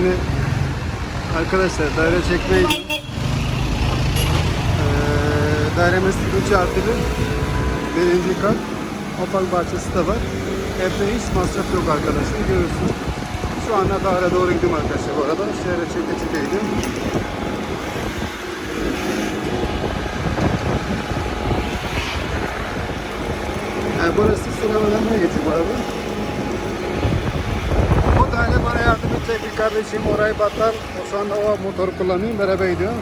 Şimdi arkadaşlar daire çekmeyi Ee, dairemiz 3 artı 1 birinci kat opak bahçesi de var. Evde hiç masraf yok arkadaşlar görüyorsunuz. Şu anda daire doğru gidiyorum arkadaşlar bu arada. Şöyle çeke çeke gidiyorum. Yani burası sınavından ne geçiyor bu arada? Yardım edecek bir kardeşim orayı batar. O şu anda o motoru kullanıyor beraber gidiyor.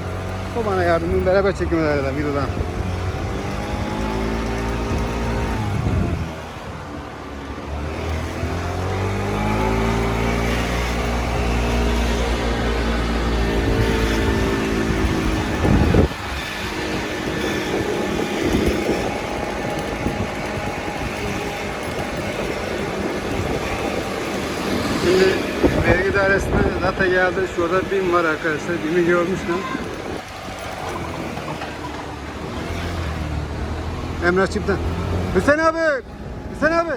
O bana yardımcı beraber çekiyorlar videodan. Şimdi vergi dairesine zaten geldi. Şurada BİM var arkadaşlar. BİM'i görmüştüm. Emrah Çip'ten. Hüseyin abi! Hüseyin abi!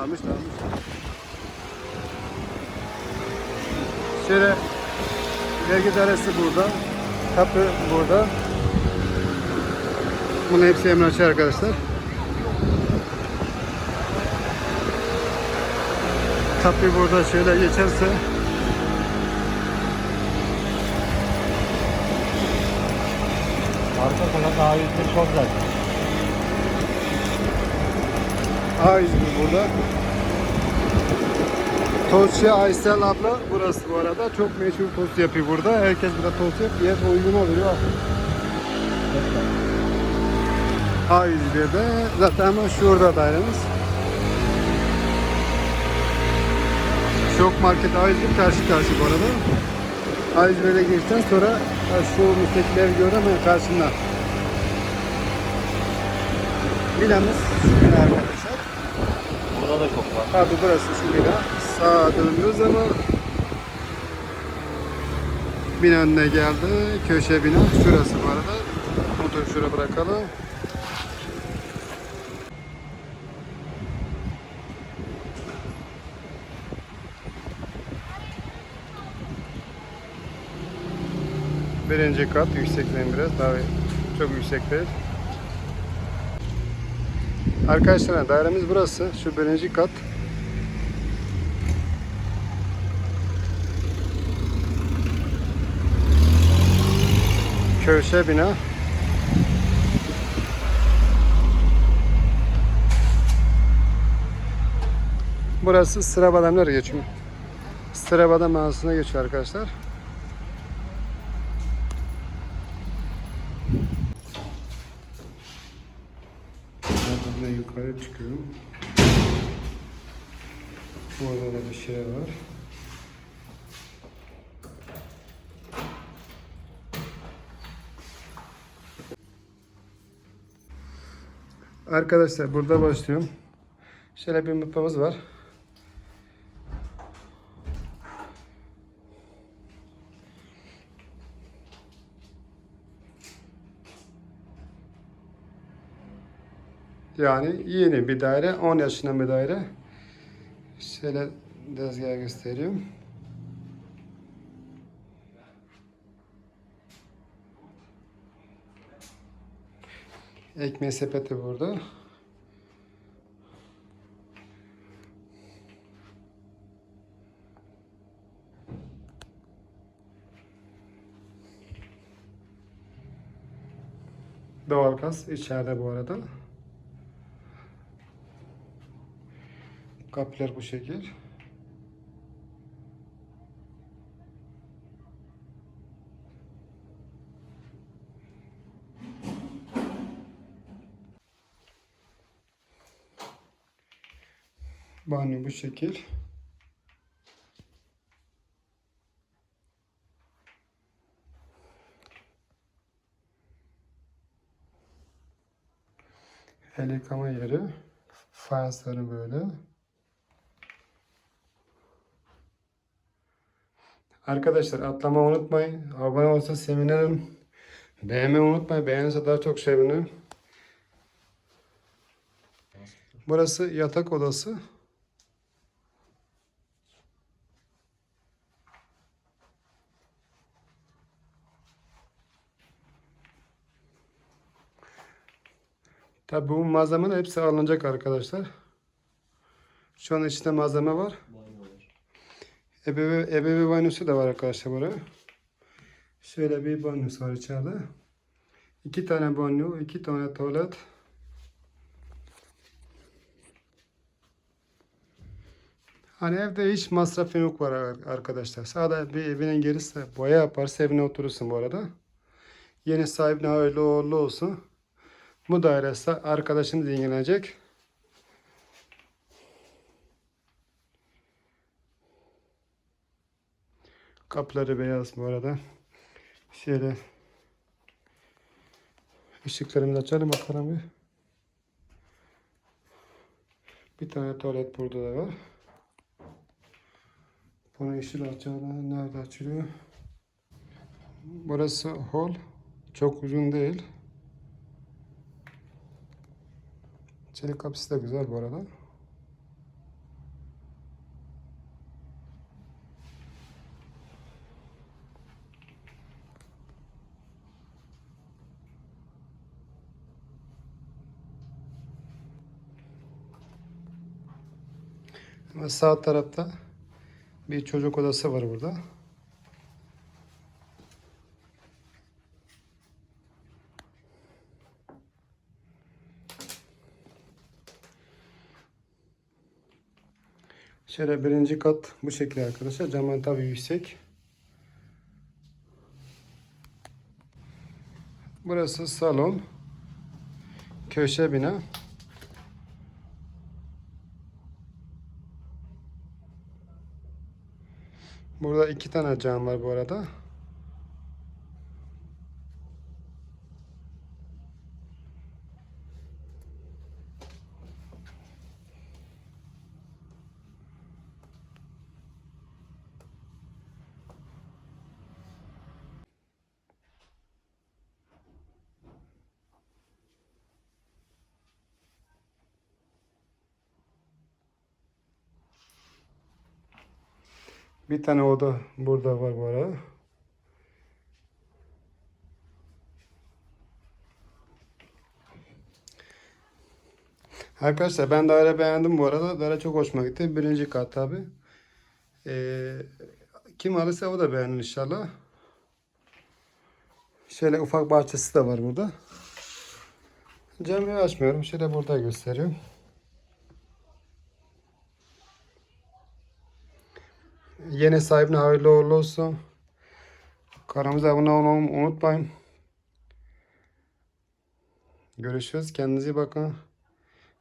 Almış almış. Şöyle vergi dairesi burada. Kapı burada. Bunun hepsi emlakçı arkadaşlar. Kapı burada şöyle geçerse Arka tarafta A101 çok zaten. A İzmir burada. Tostçu Aysel abla burası bu arada. Çok meşhur tost yapıyor burada. Herkes burada tost yapıyor. Fiyat uygun oluyor. A İzmir'de. Zaten hemen şurada dairemiz. Şok Market A İzmir karşı karşı bu arada. A İzmir'e geçtikten sonra şu müstakil ev gördüm hemen karşında. Binamız şu bina arkadaşlar. Burada da çok var. Abi burası şu bina. Sağa döndüğü zaman bina önüne geldi. Köşe bina. Şurası bu arada. Motoru şuraya bırakalım. Birinci kat yüksekliğin biraz daha çok yüksek değil. Arkadaşlar dairemiz burası. Şu birinci kat. Köşe bina. Burası sıra bademler geçiyor. Sıra badem mağazasına geçiyor arkadaşlar. Buradan yukarı çıkıyorum. Burada da bir şey var. Arkadaşlar burada başlıyorum. Şöyle bir mutfağımız var. Yani yeni bir daire, 10 yaşında bir daire. Şöyle tezgah gösteriyorum. Ekmeği sepeti burada. Doğalgaz içeride bu arada. Kapılar bu şekil. Banyo bu şekil. El yıkama yeri. Fayansları böyle. Arkadaşlar atlama unutmayın. Abone olsa sevinirim. Beğenmeyi unutmayın. Beğenirse daha çok sevinirim. Burası yatak odası. Tabi bu malzemeler hepsi alınacak arkadaşlar. Şu an içinde malzeme var. Ebeve, ebeve banyosu da var arkadaşlar buraya. Şöyle bir banyosu var içeride. İki tane banyo, iki tane tuvalet. Hani evde hiç masrafın yok var ar- arkadaşlar. Sadece bir evinin gerisi boya yaparsa evine oturursun bu arada. Yeni sahibine hayırlı uğurlu olsun. Bu dairesi arkadaşımız ilgilenecek. Kapıları beyaz bu arada. Şöyle ışıklarımızı açalım bakalım bir. Bir tane tuvalet burada da var. Bunu yeşil açalım. Nerede açılıyor? Burası hol. Çok uzun değil. Çelik kapısı da güzel bu arada. Ama sağ tarafta bir çocuk odası var burada. Şöyle birinci kat bu şekilde arkadaşlar. Camlar tabii yüksek. Burası salon. Köşe bina. Burada iki tane cam var bu arada. Bir tane oda burada var bu arada. Arkadaşlar ben daire beğendim bu arada. Daire çok hoşuma gitti. Birinci kat tabi. Ee, kim alırsa o da beğenir inşallah. Şöyle ufak bahçesi de var burada. Camı açmıyorum. Şöyle burada gösteriyorum. Yeni sahibine hayırlı uğurlu olsun. Kanalımıza abone olmayı unutmayın. Görüşürüz. Kendinize iyi bakın.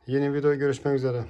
Yeni video görüşmek üzere.